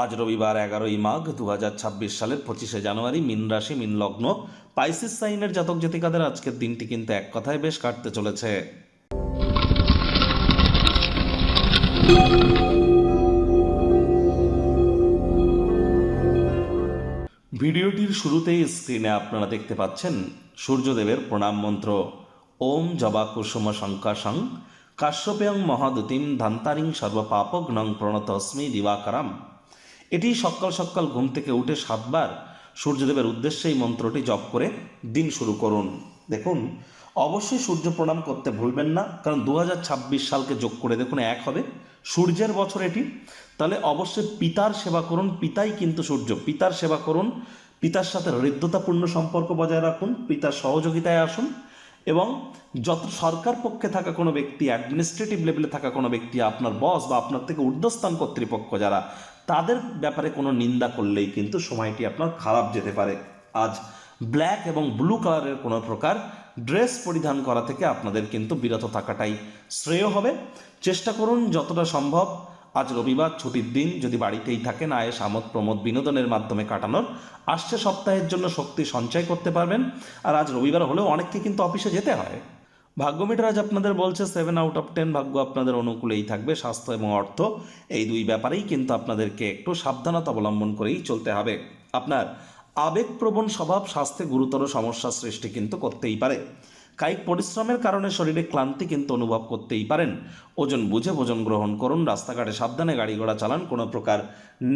আজ রবিবার এগারোই মাঘ দু হাজার ছাব্বিশ সালের পঁচিশে জানুয়ারি, মিন রাশি, মিন লগ্ন, পাইসিস সাইনের জাতক জাতিকাদের আজকের দিনটি কিন্তু এক কথায় বেশ কাটতে চলেছে। ভিডিওটির শুরুতেই স্ক্রিনে আপনারা দেখতে পাচ্ছেন সূর্যদেবের প্রণাম মন্ত্র। ওম জবা কুসুম শঙ্কাশং, কাশ্যপেয়ং মহাদুতিম ধান্তারিং সর্বপাপগ্নং প্রণতস্মি দিবাকারাম। এটি সকাল সকাল ঘুম থেকে উঠে সাতবার সূর্যদেবের উদ্দেশ্যে এই মন্ত্রটি জপ করে দিন শুরু করুন। দেখুন, অবশ্যই সূর্য প্রণাম করতে ভুলবেন না, কারণ দু হাজার ছাব্বিশ সালকে যোগ করে দেখুন এক হবে। সূর্যের বছর এটি। তাহলে অবশ্যই পিতার সেবা করুন, পিতাই কিন্তু সূর্য। পিতার সেবা করুন, পিতার সাথে হৃদ্যতাপূর্ণ সম্পর্ক বজায় রাখুন, পিতার সহযোগিতায় আসুন এবং যত সরকার পক্ষে থাকা কোনো ব্যক্তি অ্যাডমিনিস্ট্রেটিভ লেভেলে থাকা কোনো ব্যক্তি, আপনার বস বা আপনার থেকে ঊর্ধ্বস্থান কর্তৃপক্ষ যারা তাদের ব্যাপারে কোনো নিন্দা করলেই কিন্তু সময়টি আপনার খারাপ যেতে পারে। আজ ব্ল্যাক এবং ব্লু কালারের কোনো প্রকার ড্রেস পরিধান করা থেকে আপনাদের কিন্তু বিরত থাকাটাই শ্রেয় হবে। চেষ্টা করুন যতটা সম্ভব আজ রবিবার ছুটির দিন যদি বাড়িতেই থাকেন, আয়েস, আমোদ, প্রমোদ বিনোদনের মাধ্যমে কাটানোর। আসছে সপ্তাহের জন্য শক্তি সঞ্চয় করতে পারবেন। আর আজ রবিবার হলেও অনেককে কিন্তু অফিসে যেতে হয়। ভাগ্য মিটার আজ আপনাদের বলছে সেভেন আউট অফ টেন ভাগ্য আপনাদের অনুকূলেই থাকবে, স্বাস্থ্য এবং অর্থ, এই দুই ব্যাপারেই কিন্তু আপনাদেরকে একটু সাবধানতা অবলম্বন করেই চলতে হবে। আপনার আবেগপ্রবণ স্বভাব স্বাস্থ্যে গুরুতর সমস্যা সৃষ্টি কিন্তু করতেই পারে। কায়িক পরিশ্রমের কারণে শরীরে ক্লান্তি কিন্তু অনুভব করতেই পারেন। ওজন বুঝে ভোজন গ্রহণ করুন, রাস্তাঘাটে সাবধানে গাড়ি ঘোড়া চালান, কোনো প্রকার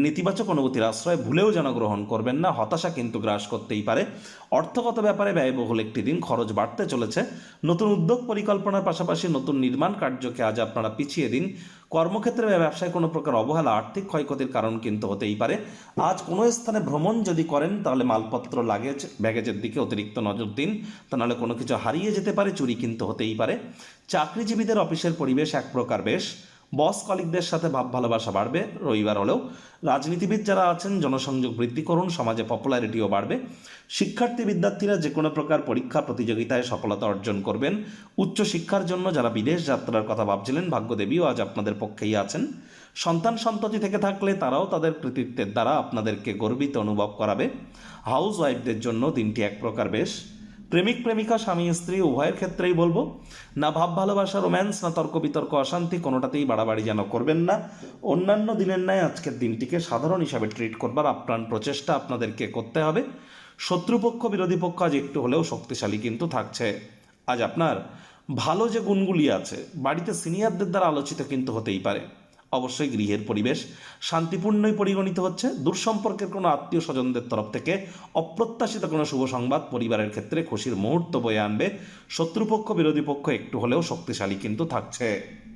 নেতিবাচক অনুভূতির আশ্রয় ভুলেও যেন গ্রহণ করবেন না, হতাশা কিন্তু গ্রাস করতেই পারে। অর্থগত ব্যাপারে ব্যয়বহুল একটি দিন, খরচ বাড়তে চলেছে। নতুন উদ্যোগ পরিকল্পনার পাশাপাশি নতুন নির্মাণ কার্যকে আজ আপনারা পিছিয়ে দিন। কর্মক্ষেত্রে বা ব্যবসায় কোনো প্রকার অবহেলা, আর্থিক ক্ষয়ক্ষতির কারণ কিন্তু হতেই পারে। আজ কোনো স্থানে ভ্রমণ যদি করেন, তাহলে মালপত্র, লাগেজ, ব্যাগেজের দিকে অতিরিক্ত নজর দিন। তা নাহলে কোনো কিছু হারিয়ে যেতে পারে, চুরি কিন্তু হতেই পারে। চাকরিজীবীদের অফিসের পরিবেশ এক প্রকার বেশ। বস কলিকদের সাথে ভাব ভালোবাসা বাড়বে, রবিবার হলেও। রাজনীতিবিদ যারা আছেন, জনসংযোগ বৃদ্ধি করুন, সমাজে পপুলারিটিও বাড়বে। শিক্ষার্থী, বিদ্যার্থীরা যে কোনো প্রকার পরীক্ষা প্রতিযোগিতায় সফলতা অর্জন করবেন। উচ্চ শিক্ষার জন্য যারা বিদেশ যাত্রার কথা ভাবছিলেন, ভাগ্যদেবীও আজ আপনাদের পক্ষেই আছেন। সন্তান সন্ততি থেকে থাকলে তারাও তাদের কৃতিত্বের দ্বারা আপনাদেরকে গর্বিত অনুভব করাবে। হাউস ওয়াইফদের জন্য দিনটি এক প্রকার বেশ। প্রেমিক, প্রেমিকা, স্বামী, স্ত্রী, উভয়ের ক্ষেত্রেই বলব, না ভাব ভালোবাসা রোম্যান্স না তর্ক বিতর্ক, অশান্তি, কোনোটাতেই বাড়াবাড়ি যেন করবেন না। অন্যান্য দিনের ন্যায় আজকের দিনটিকে সাধারণ হিসাবে ট্রিট করবার আপ্রাণ প্রচেষ্টা আপনাদেরকে করতে হবে। শত্রুপক্ষ, বিরোধী পক্ষ আজ একটু হলেও শক্তিশালী কিন্তু থাকছে। আজ আপনার ভালো যে গুণগুলি আছে, বাড়িতে সিনিয়রদের দ্বারা আলোচিত কিন্তু হতেই পারে। অবশ্যই গৃহের পরিবেশ। শান্তিপূর্ণই পরিগণিত হচ্ছে। দূরসম্পর্কের কোনো আত্মীয় স্বজনদের তরফ থেকে অপ্রত্যাশিত কোনো শুভ সংবাদ পরিবারের ক্ষেত্রে খুশির মুহূর্ত বয়ে আনবে। শত্রুপক্ষ, বিরোধী পক্ষ একটু হলেও শক্তিশালী কিন্তু থাকছে।